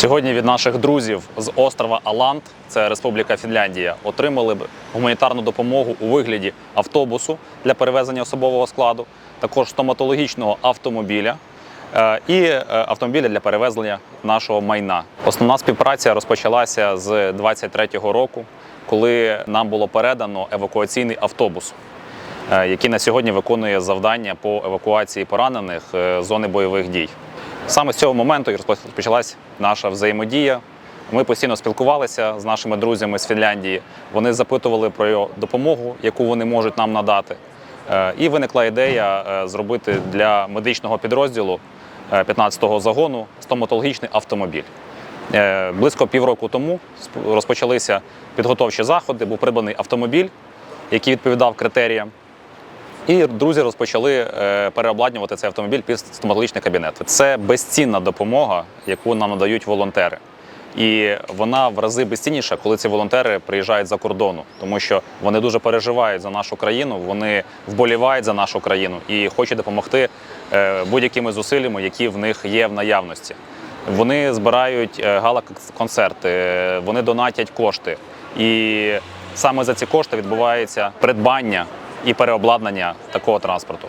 Сьогодні від наших друзів з острова Алант, це Республіка Фінляндія, отримали б гуманітарну допомогу у вигляді автобусу для перевезення особового складу, також стоматологічного автомобіля е, і е, автомобіля для перевезення нашого майна. Основна співпраця розпочалася з 23-го року, коли нам було передано евакуаційний автобус. е, Який на сьогодні виконує завдання по евакуації поранених з зони бойових дій. Саме з цього моменту і розпочалась наша взаємодія. Ми постійно спілкувалися з нашими друзями з Фінляндії. Вони запитували про допомогу, яку вони можуть нам надати. Е, І виникла ідея е, зробити для медичного підрозділу е, 15-го загону стоматологічний автомобіль. Е, Близько півроку тому розпочалися підготовчі заходи, був придбаний автомобіль, який відповідав критеріям. І друзі розпочали е, переобладнювати цей автомобіль під стоматологічний кабінет. Це безцінна допомога, яку нам надають волонтери. І вона в рази безцінніша, коли ці волонтери приїжджають за кордону, тому що вони дуже переживають за нашу країну, вони вболівають за нашу країну і хочуть допомогти е, будь-якими зусиллями, які в них є в наявності. Вони збирають е, гала-концерти, вони донатять кошти. І саме за ці кошти відбувається придбання і переобладнання такого транспорту.